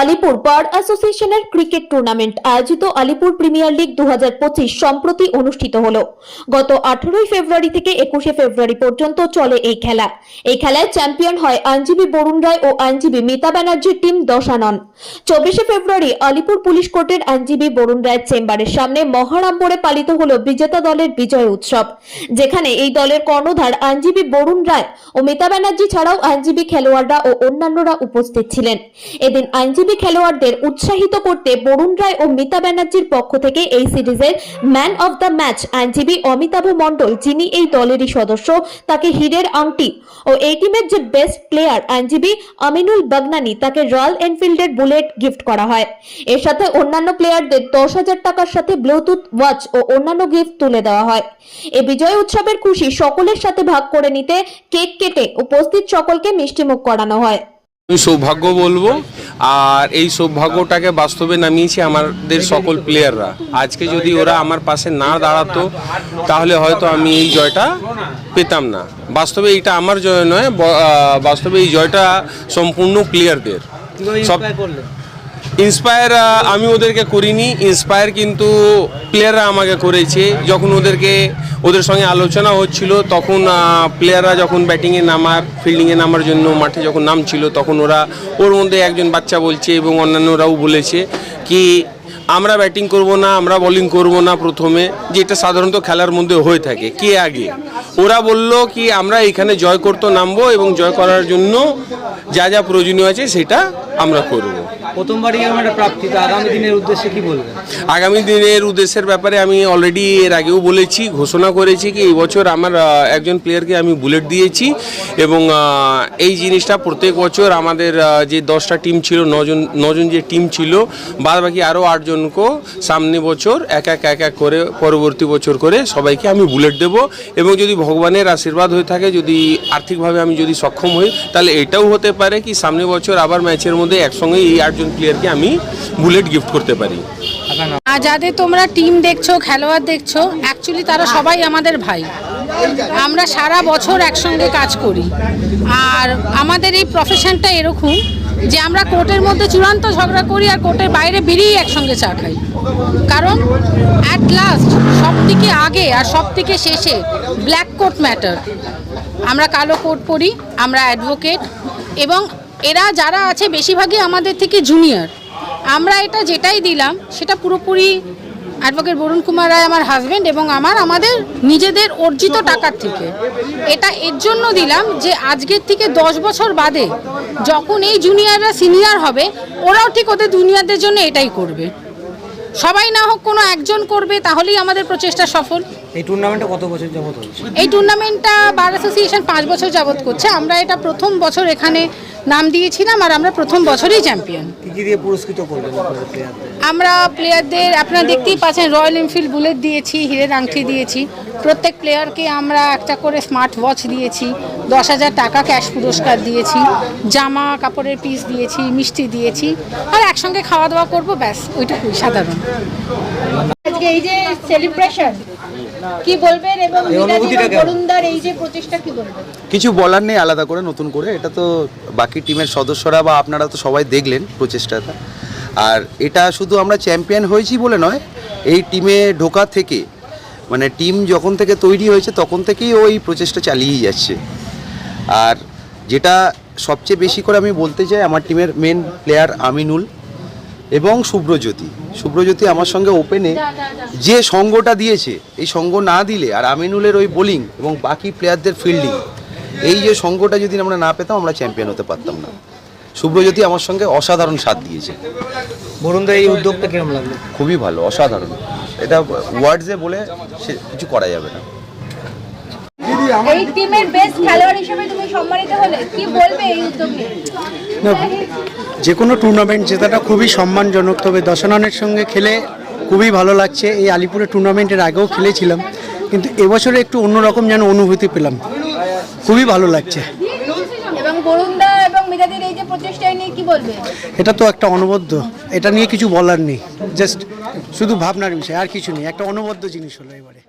আলিপুর বার অ্যাসোসিয়েশনের cricket tournament আয়োজিত Alipur premier league দু সম্প্রতি অনুষ্ঠিত হল। গত আঠারোই ফেব্রুয়ারি থেকে একুশে ফেব্রুয়ারি পর্যন্ত চলে এই খেলা। এই খেলায় চ্যাম্পিয়ন হয় আইনজীবী বরুণ রায় ও আইনজীবী মিতা ব্যানার্জির টিম দশানন। চব্বিশে ফেব্রুয়ারি আলিপুর পুলিশ কোর্টের আইনজীবী বরুণ রায়ের চেম্বারের সামনে মহারামপুরে পালিত হল বিজেতা দলের বিজয় উৎসব। যেখানে এই দলের কর্ণধার আইনজীবী বরুণ রায় ও মিতা ব্যানার্জি ছাড়াও আইনজীবী খেলোয়াড়রা ও অন্যান্যরা উপস্থিত ছিলেন। এদিন আইনজীবী খেলোয়াড়দের উৎসাহিত করতে বরুণ রায় ও মিতা ব্যানার্জির পক্ষ থেকে এই সিরিজের ম্যান অব দ্য ম্যাচ আইনজীবী অমিতাভ মণ্ডল, যিনি এই দলেরই সদস্য, তাকে হীরের আংটি ও এই টিমের যে বেস্ট প্লেয়ার আইনজীবী আমিনুল বাগনানি, তাকে রয়্যাল এনফিল্ডের বুলেট গিফট করা হয়। এর সাথে অন্যান্য প্লেয়ারদের দশ হাজার টাকার সাথে ব্লুটুথ ওয়াচ ও অন্যান্য গিফট তুলে দেওয়া হয়। এ বিজয় উৎসবের খুশি সকলের সাথে ভাগ করে নিতে কেক কেটে উপস্থিত সকলকে মিষ্টিমুখ করানো হয়। আমি সৌভাগ্য বলব। আর এই সৌভাগ্যটাকে বাস্তবে নামিয়েছে আমাদের সকল প্লেয়াররা আজকে যদি ওরা আমার পাশে না দাঁড়াতো তাহলে হয়তো আমি এই জয়টা পেতাম না। বাস্তবে এটা আমার জয় নয় বাস্তবে এই জয়টা সম্পূর্ণ প্লেয়ারদের সব ইন্সপায়ার আমি ওদেরকে করিনি ইন্সপায়ার কিন্তু প্লেয়াররা আমাকে করেছে। যখন ওদেরকে ওদের সঙ্গে আলোচনা হচ্ছিল, তখন প্লেয়াররা যখন ব্যাটিংয়ে নামার ফিল্ডিংয়ে নামার জন্য মাঠে যখন নামছিল, তখন ওরা, ওর মধ্যে একজন বাচ্চা বলছে এবং অন্যান্যরাও বলেছে কি, আমরা ব্যাটিং করব না, আমরা বোলিং করব না প্রথমে। যেটা সাধারণত খেলার মধ্যে হয়ে থাকে, কে আগে? ওরা বলল কি, আমরা এখানে জয় করতে নামবো এবং জয় করার জন্য যা যা প্রয়োজনীয় আছে সেটা আমরা করব। প্রথমবারই তো আগামী দিনের উদ্দেশ্যে আগামী দিনের উদ্দেশ্যের ব্যাপারে আমি অলরেডি এর আগেও বলেছি, ঘোষণা করেছি কি এই বছর আমার একজন প্লেয়ারকে আমি বুলেট দিয়েছি এবং এই জিনিসটা প্রত্যেক বছর আমাদের যে দশটা টিম ছিল, নজন নজন যে টিম ছিল বাদ বাকি আরও আটজনকে সামনে বছর এক এক এক এক করে, পরবর্তী বছর করে সবাইকে আমি বুলেট দেব এবং যদি ভগবানের আশীর্বাদ হয়ে থাকে, যদি আর্থিকভাবে আমি যদি সক্ষম হই, তাহলে এটাও হতে পারে কি সামনে বছর আবার ম্যাচের মধ্যে একসঙ্গে এই আটজন প্লেয়ারকে আমি বুলেট গিফট করতে পারি। যাদের তোমরা টিম দেখছ, খেলোয়াড় দেখছ অ্যাকচুয়ালি তারা সবাই আমাদের ভাই। আমরা সারা বছর একসঙ্গে কাজ করি। আর আমাদের এই প্রফেশনটা এরকম যে আমরা কোর্টের মধ্যে চূড়ান্ত ঝগড়া করি আর কোর্টের বাইরে বেরিয়েই একসঙ্গে চা খাই। কারণ অ্যাট লাস্ট সব থেকে আগে আর সব থেকে শেষে ব্ল্যাক কোট ম্যাটার আমরা কালো কোট পরি আমরা অ্যাডভোকেট এবং এরা যারা আছে বেশিরভাগই আমাদের থেকে জুনিয়র আমরা এটা যেটাই দিলাম সেটা পুরোপুরি অ্যাডভোকেট বরুণ কুমার রায় আমার হাজব্যান্ড এবং আমার আমাদের নিজেদের অর্জিত টাকার থেকে। এটা এর জন্য দিলাম যে আজকের থেকে দশ বছর বাদে যখন এই জুনিয়ররা সিনিয়র হবে ওরাও ঠিক ওদের জুনিয়রদের জন্য এটাই করবে। সবাই না হোক কোনো একজন করবে তাহলেই আমাদের প্রচেষ্টা সফল। এই টুর্নামেন্টটা কত বছর যাবত হচ্ছে এই টুর্নামেন্টটা বার অ্যাসোসিয়েশন পাঁচ বছর যাবত করছে। আমরা এটা প্রথম বছর এখানে নাম দিয়েছিলাম আর আমরা প্রথম বছরই চ্যাম্পিয়ন। পুরস্কৃত করবেন আমরা প্লেয়ারদের আপনারা দেখতেই পাচ্ছেন রয়্যাল এনফিল্ড বুলেট দিয়েছি হীরের আংটি দিয়েছি। প্রত্যেক প্লেয়ারকে আমরা একটা করে স্মার্ট ওয়াচ দিয়েছি দশ হাজার টাকা ক্যাশ পুরস্কার দিয়েছি জামা কাপড়ের পিস দিয়েছি মিষ্টি দিয়েছি আর একসঙ্গে খাওয়া দাওয়া করব ব্যাস ওইটুকুই সাধারণ। আজকে এই যে সেলিব্রেশন কি বলবেন এবং এই বরুণদার এই যে প্রচেষ্টা কি বলবেন? কিছু বলার নেই আলাদা করে নতুন করে। এটা তো বাকি টিমের সদস্যরা বা আপনারা তো সবাই দেখলেন প্রচেষ্টাটা। আর এটা শুধু আমরা চ্যাম্পিয়ন হয়েছি বলে নয় এই টিমে ঢোকা থেকে মানে টিম যখন থেকে তৈরি হয়েছে তখন থেকেই ওই প্রচেষ্টা চালিয়েই যাচ্ছে। আর যেটা সবচেয়ে বেশি করে আমি বলতে চাই আমার টিমের মেন প্লেয়ার আমিনুল এবং শুভ্রজ্যোতি। শুভ্রজ্যোতি আমার সঙ্গে ওপেনে যে সঙ্গটা দিয়েছে এই সঙ্গ না দিলে আর আমিনুলের ওই বোলিং এবং বাকি প্লেয়ারদের ফিল্ডিং এই যে সঙ্গটা যদি আমরা না পেতাম আমরা চ্যাম্পিয়ন হতে পারতাম না। শুভ্রজ্যোতি আমার সঙ্গে অসাধারণ সাথ দিয়েছে। বরুণদা এই উদ্যোগটা কিরম লাগল? খুবই ভালো অসাধারণ। এটা ওয়ার্ডসে বলে সে কিছু করা যাবে না। এই টিমের বেস্ট খেলোয়াড় হিসেবে তুমি সম্মানিত হলে? কি বলবে এই উদ্যোগ যে কোনো টুর্নামেন্ট জেতাটা খুবই সম্মানজনক তবে দশাননের সঙ্গে খেলে খুবই ভালো লাগছে। এই আলিপুরের টুর্নামেন্টের আগেও খেলেছিলাম কিন্তু এবছরে একটু অন্যরকম যেন অনুভূতি পেলাম। খুবই ভালো লাগছে। এটা তো একটা অনবদ্য এটা নিয়ে কিছু বলার নেই। জাস্ট শুধু ভাবনার বিষয় আর কিছু নেই একটা অনবদ্য জিনিস হলো এবারে।